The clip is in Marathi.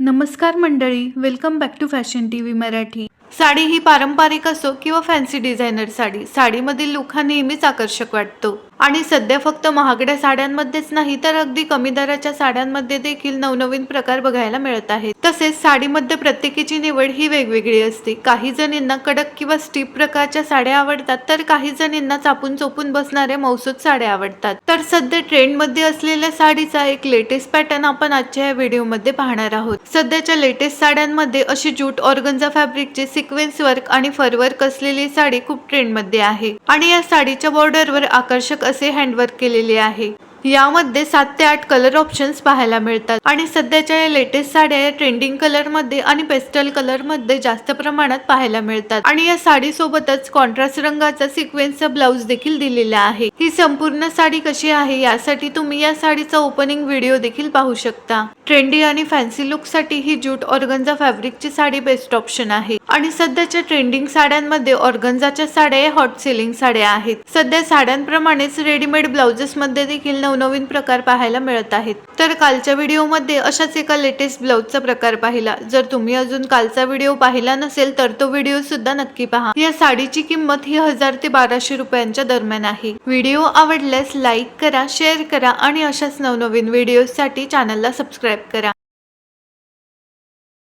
नमस्कार मंडळी welcome back to fashion T V Marathi. Sari ही पारंपरिक असो किंवा फॅन्सी डिझायनर साडी साडीमधील लुक हा नेहमीच आकर्षक वाटतो. आणि सध्या फक्त महागड्या साड्यांमध्येच नाही तर अगदी कमी दराच्या साड्यांमध्ये देखील नवनवीन प्रकार बघायला मिळत आहेत. तसेच साडीमध्ये प्रत्येकीची निवड ही वेगवेगळी असते. काही जणींना कडक किंवा स्टीप प्रकारच्या साड्या आवडतात तर काही जणींना चापून चोपून बसणाऱ्या मौसूद साड्या आवडतात. तर सध्या ट्रेंडमध्ये असलेल्या साडीचा एक लेटेस्ट पॅटर्न आपण आजच्या या व्हिडिओमध्ये पाहणार आहोत. सध्याच्या लेटेस्ट साड्यांमध्ये अशी जूट ऑर्गन्झा फॅब्रिकचे सिक्वेन्स वर्क आणि फरवर्क असलेली साडी खूप ट्रेंडमध्ये आहे. आणि या साडीच्या बॉर्डरवर आकर्षक असे हँडवर्क केलेले आहे. यामध्ये सात ते आठ कलर ऑप्शन्स पाहायला मिळतात. आणि सध्याच्या या लेटेस्ट साड्या या ट्रेंडिंग कलरमध्ये आणि पेस्टल कलरमध्ये जास्त प्रमाणात पाहायला मिळतात. आणि या साडी सोबतच कॉन्ट्रास्ट रंगाचा सिक्वेन्सचा ब्लाउज देखील दिलेला आहे. ही संपूर्ण साडी कशी आहे यासाठी तुम्ही या साडीचा ओपनिंग व्हिडिओ देखील पाहू शकता. ट्रेंडी आणि फॅन्सी लुकसाठी ही जूट ऑर्गन्झा फॅब्रिकची साडी बेस्ट ऑप्शन आहे. आणि सध्याच्या ट्रेंडिंग साड्यांमध्ये ऑर्गन्झाच्या साड्या या हॉट सेलिंग साड्या आहेत. सध्या साड्यांप्रमाणेच रेडीमेड ब्लाउजेस मध्ये देखील नवनवीन प्रकार पाहायला मिळत आहेत. तर कालच्या व्हिडिओमध्ये अशाच एका लेटेस्ट ब्लाउजचा प्रकार पाहिला. जर तुम्ही अजून कालचा व्हिडिओ पाहिला नसेल तर तो व्हिडिओ सुद्धा नक्की पहा. या साडीची किंमत ही हजार ते बाराशे रुपयांच्या दरम्यान आहे. व्हिडिओ आवडल्यास लाईक करा शेअर करा आणि अशाच नवनवीन व्हिडिओसाठी चॅनलला सबस्क्राईब करा.